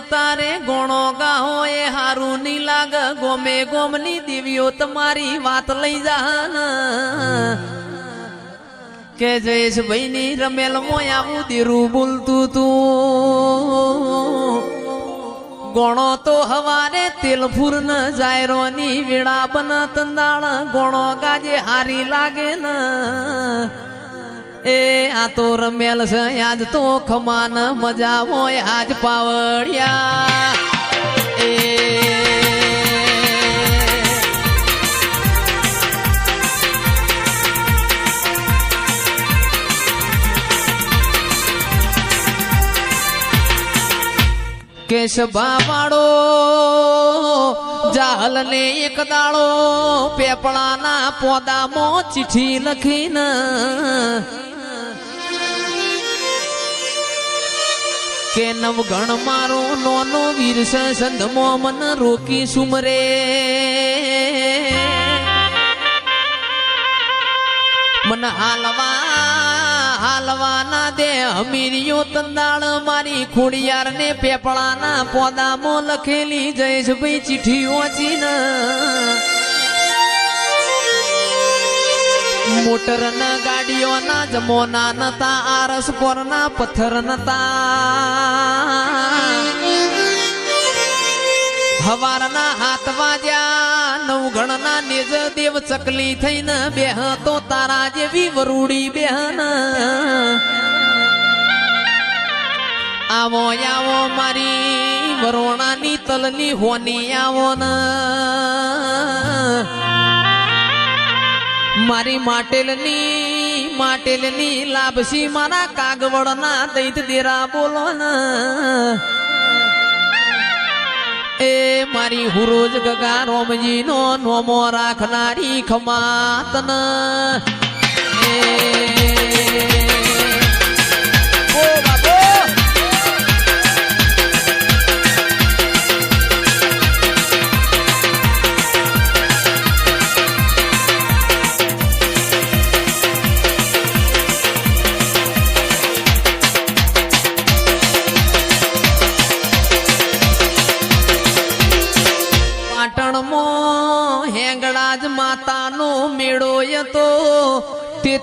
તારે ગોણો ગાહો એ હારું ની લાગ. ગોમે ગોમની દેવીઓ તમારી વાત લઈ જા કે જયેશભાઈ ની રમેલ મોય આવું દેરું બોલતું તું. ગોણો તો હવારે તેલ ફૂર ન જાયરો ની વેળા બન તંદાળ ગોણો ગાજે હારી લાગે ન. એ આ તો રમેલ છે, આજ તો ખમાન મજા હોય, આજ પાવડિયા એ કેશભા વાળો જાહલ ને એક દાળો પેપળાના પોદામાં ચીઠી લખીને કે નવગણ મારો નોનો વીર છે, સંધમો મન રોકી સુમરે. મન હાલવા, હાલવાના દે અમીરીઓ તંદાળ મારી ખોડિયાર ને પેપળાના પોદામાં લખેલી જયેશભાઈ ચિઠ્ઠી વાંચીને. મોટર ના ગાડીઓ ના જમોના નતા, આરસ પર ના પથ્થર નતા. હવારના હાથ વાજ્યા નવગણના નેજ દેવ ચકલી થઈને બેહ તો તારા જેવી વરુડી બેહન આવો આવો મારી વરોણાની તલની હોની આવો ન મારી માટેલની માટેલની લાભસી મારા કાગવડના દૈત દેરા બોલો ના એ મારી હુરુજ ગગા રોમજી નો નોમો રાખનારી ખમાતન. એ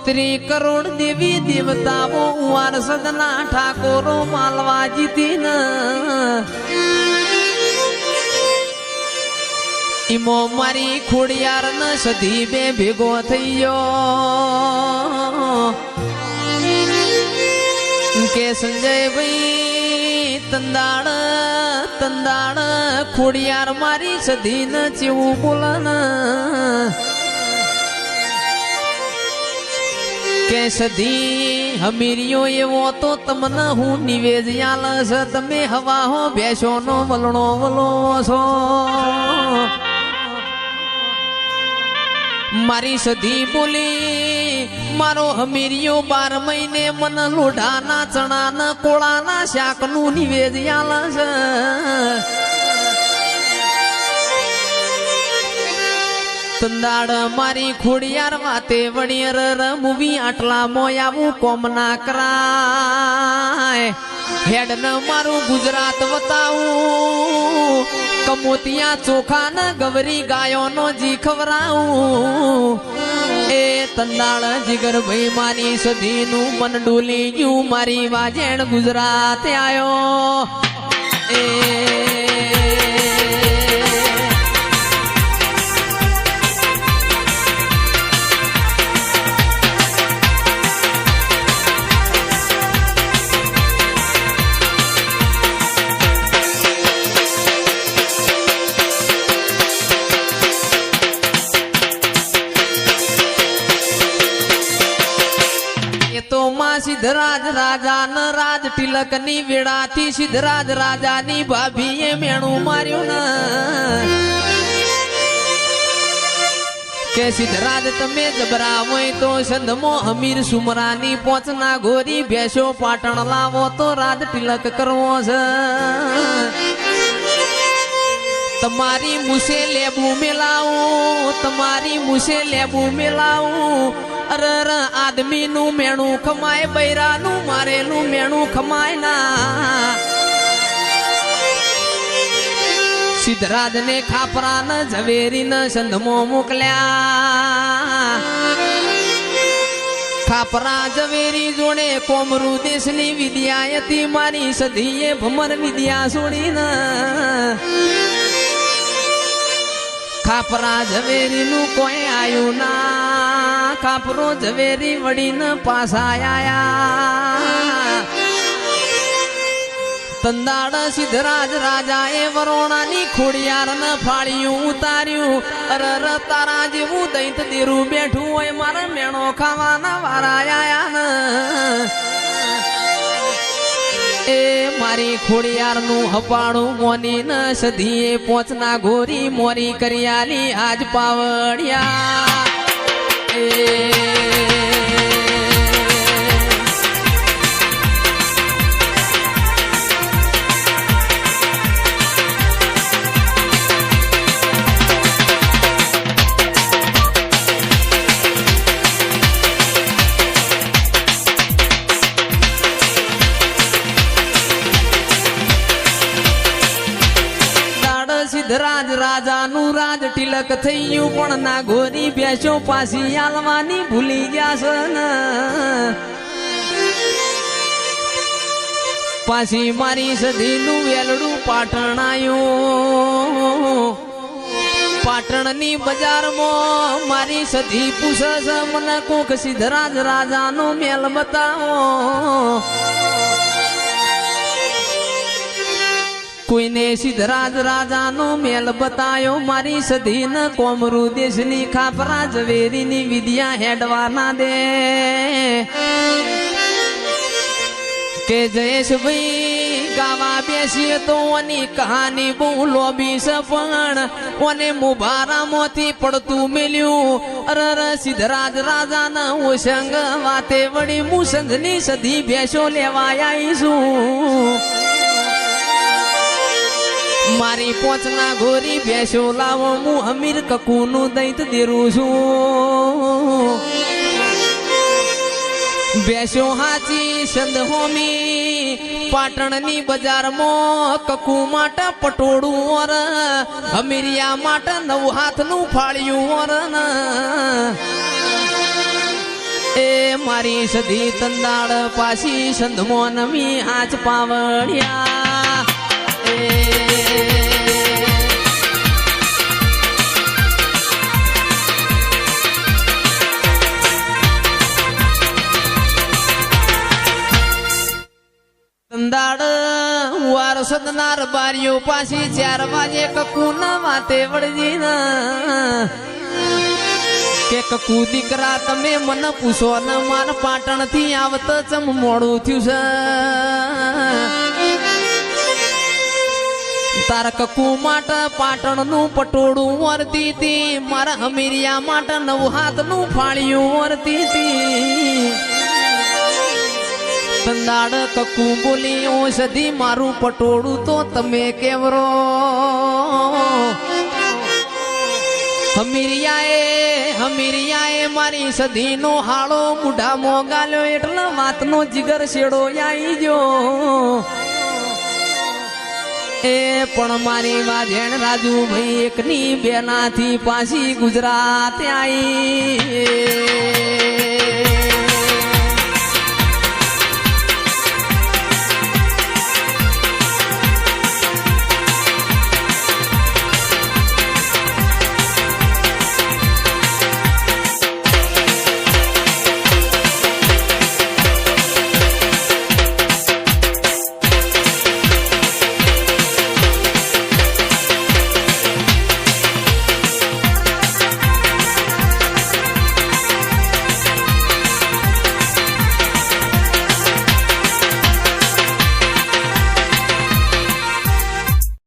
તેત્રી કરોડ દેવી દેવતાઓ વારસદના ઠાકોરો માલવા જીતી ઈમો મારી ખોડિયાર ન સધી બે ભેગો થઈ ગયો કે સંજયભાઈ તંદાળ તંદાળ, ખોડિયાર મારી સધી ન ચેવું બોલન. કે સધી હમીરિયો એવો તો તમને હું નિવેદ આલ તમે હવા હો બેસો નો વલણો વલો છો. મારી સધી બોલી, મારો હમીરિયો બાર મહિને મન લોઢાના ચણાના કોળાના શાકનું નિવેદ આલ તંદાડ મારી ખોડિયાર વાતે વણિયર રમવી આટલા મોયાવું કોમ ના કરાય. હેડ ન મારું ગુજરાત વતાવું. કમોતિયા ચોખા ન ગવરી ગાયો નો જી ખવરાવું. એ તંદાળ જીગર ભાઈ મારી સધીનું મન ડોલી ગયું. મારી વાજેણ ગુજરાત એ એ રાજા તિલકની વેળાથી સિદ્ધરાજ રાજા ની ભાભી એ મેણું માર્યું કે સિદ્ધરાજ, તમે જબરા હોય તો સંધમો અમીર સુમરાની પોચના ગોરી ભેસો પાટણ લાવો તો રાજ તિલક કરવો છે. તમારી મુસે લેબુ મેલાવું, તમારી મુસે લેબુ મેલાવું અરે આદમીનું આદમી નું મેણું ખમાય, બૈરાનું મારેલું મેણું ખમાય ના. સિદ્ધરાજ ને ખાપરા ન ઝવેરી ન સંધમો મોકલ્યા. ખાપરા ઝવેરી જોડે કોમરુ દેશની વિદ્યા હતી મારી સધીએ ભમર વિદ્યા છોડીને. ખાપરા ઝવેરી નું કોઈ આયું ના. ખાપરો ઝવેરી વળીને પાસાયા તંદાડ સિદ્ધરાજ રાજાએ વરોણાની ખોડિયાર ને ફાળિયું ઉતાર્યું. અરર તારા જેવું દૈત દેરું બેઠું હોય મારા મેણો ખાવાના વારા આયા ને એ મારી ખોડિયાર નું હપાણું મોની ન સધીએ પોચના ઘોરી મોરી કરિયાલી આજ પાવડિયા. એ સિદ્ધરાજ રાજાનું રાજ તિલક થયું, પણ ના ઘોરી બેસો પાછી આલવાની ભૂલી ગયા છે ને. પાછી મારી સધીનું વેલડું પાટણ આયું. પાટણની બજારમાં મારી સધી પૂછે મને કોક સિદ્ધરાજ રાજાનો મેલ બતાવો. કોઈને સિદ્ધરાજ રાજાનો મેલ બતાયો, મારી સધી ન કોમરુ દેશની ખાપરા ઝવેરીની વિદ્યા હેડવાના દે. કે જયેશભાઈ ગાવા બેસીએ તો ઓની કહાની બહુ લોબી સફણ ઓને મુભારામાંથી પડતું મેલ્યું. અરર સિદ્ધરાજ રાજાના ઉસંગ વાતે વળી મુસંગની સધી ભેસો લેવા આવીશું. મારી પોચના ગોરી ભેંસો લાવો હું અમીર કકુનું દૈત દેરું છું. ભેંસો હાચી સંદ હોમી, પાટણની બજારમાં કકુ માટે પટોળું ઓર, અમીરિયા માટે નવ હાથનું ફાળ્યું ઓર. એ મારી સધી તંદાળ પાછી સંધમો નમી આચ પાવડિયા વાર બારીઓ પાછી ચાર વાગે કકુના વાતે વળજી કે કકુ દીકરા, તમે મને પૂછો ને માર પાટણથી આવત ચમ મોડું થયું છે? તાર કકુ માટે પાટણનું પટોળું વરતી હતી, મારા અમીરિયા માટે નવ હાથનું ફાળિયું વરતી હતી. સંદાડ કકું બોલી ઓ મારું પટોળું તો તમે કેવરો? હમીરિયાએ હમીરિયાએ મારી સધીનો હાળો મુઢા મોગાલ્યો એટલે વાતનો જીગર શેડો આવી ગયો. એ પણ મારી વાજેણ રાજુ ભાઈ એકની બેનાથી પાછી ગુજરાત આવી